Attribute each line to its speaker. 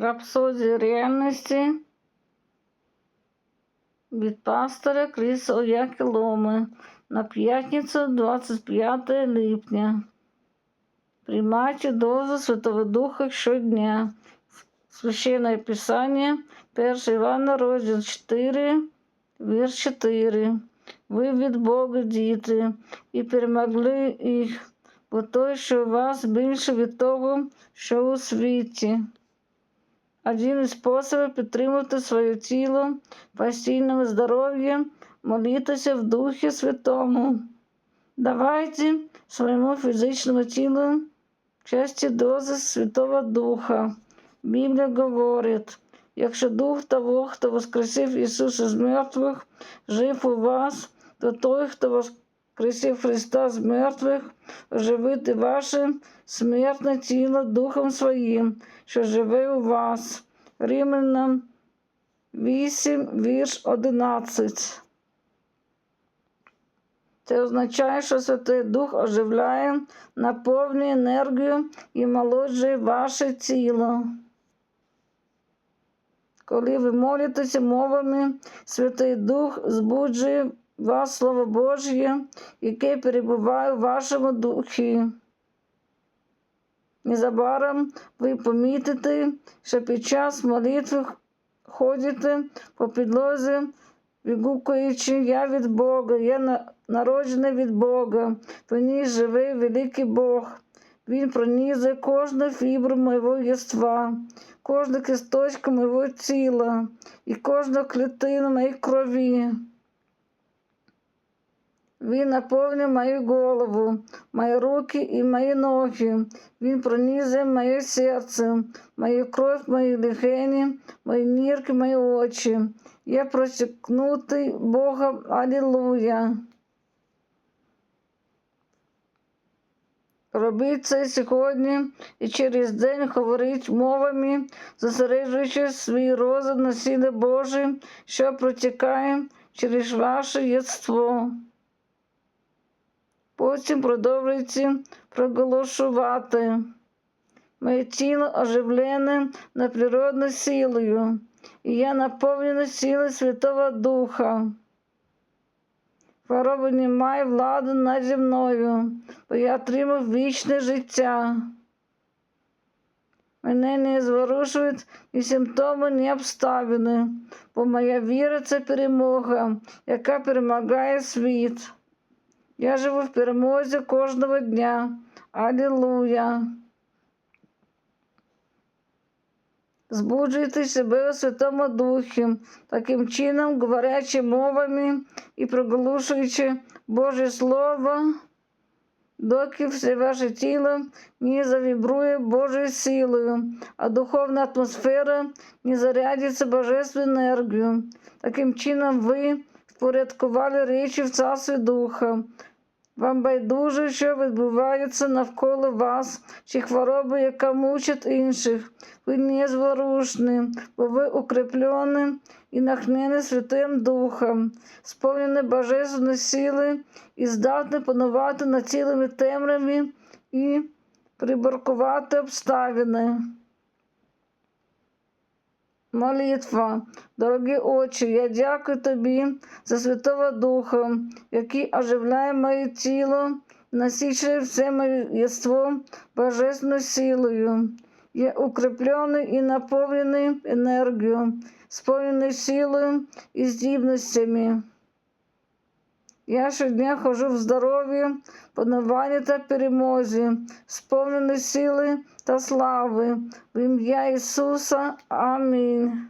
Speaker 1: Рапсодія реальності від пастора Кріса Ояки Ломи на п'ятницю 25 липня. Приймайте дозу Святого Духа щодня. Священне Писання, 1 Івана, розділ 4, вірш 4. Ви від Бога діти, і перемогли їх, бо той, що у вас більше від того, що у світі. Один із способів підтримувати своє тіло, постійного здоров'я, молитися в Духі Святому. Давайте своєму фізичному тілу часті дози Святого Духа. Біблія говорить, якщо Дух того, хто воскресив Ісуса з мертвих, жив у вас, то той, хто воскресив Христа з мертвих, оживить і ваше смертне тіло Духом Своїм, що живе у вас. Римлянам 8, вірш 11. Це означає, що Святий Дух оживляє, наповнює енергію і молоджує ваше тіло. Коли ви молитеся мовами, Святий Дух збуджує вас Слово Божє, яке перебуває у вашому духі. Незабаром ви помітите, що під час молитви ходите по підлозі, вигукуючи Я від Бога, я на- народжений від Бога, в ній живе великий Бог. Він пронізує кожну фібру моєго єства, кожну кісточку моєго тіла і кожну клітину моєї крові. Він наповнює мою голову, мої руки і мої ноги. Він пронізує моє серце, мою кров, мої легені, мої нірки, мої очі. Я просікнутий Богом. Алілуя. Робіть це сьогодні і через день говоріть мовами, зосереджуючи свій розум на силі Божій, що протікає через ваше єство. Потім продовжуйте проголошувати. Моє тіло оживлене неприродною силою, і я наповнена силою Святого Духа. Хвороба не має влади наді мною, бо я отримав вічне життя. Мене не зворушують ні симптоми, ні обставини, бо моя віра це перемога, яка перемагає світ. Я живу в перемозі кожного дня. Алілуя. Збуджуйте себе у Святому Духі, таким чином, говорячи мовами і проголошуючи Боже Слово, доки все ваше тіло не завібрує Божою силою, а духовна атмосфера не зарядиться божественною енергією. Таким чином, ви впорядкували речі в царстві Духа. Вам байдуже, що відбувається навколо вас, чи хвороба, яка мучить інших. Ви незворушні, бо ви укріплені і нахнені Святим Духом, сповнені божественної сили і здатні панувати над цілими темрявами і приборкувати обставини. Молитва, дорогі очі, я дякую тобі за Святого Духа, який оживляє моє тіло, насічує все моє єство божественною силою. Я укріплений і наповнений енергією, сповнений силою і здібностями. Я щодня хожу в здоров'ї, пануванні та перемозі, сповнений сили та слави. В ім'я Ісуса. Амінь.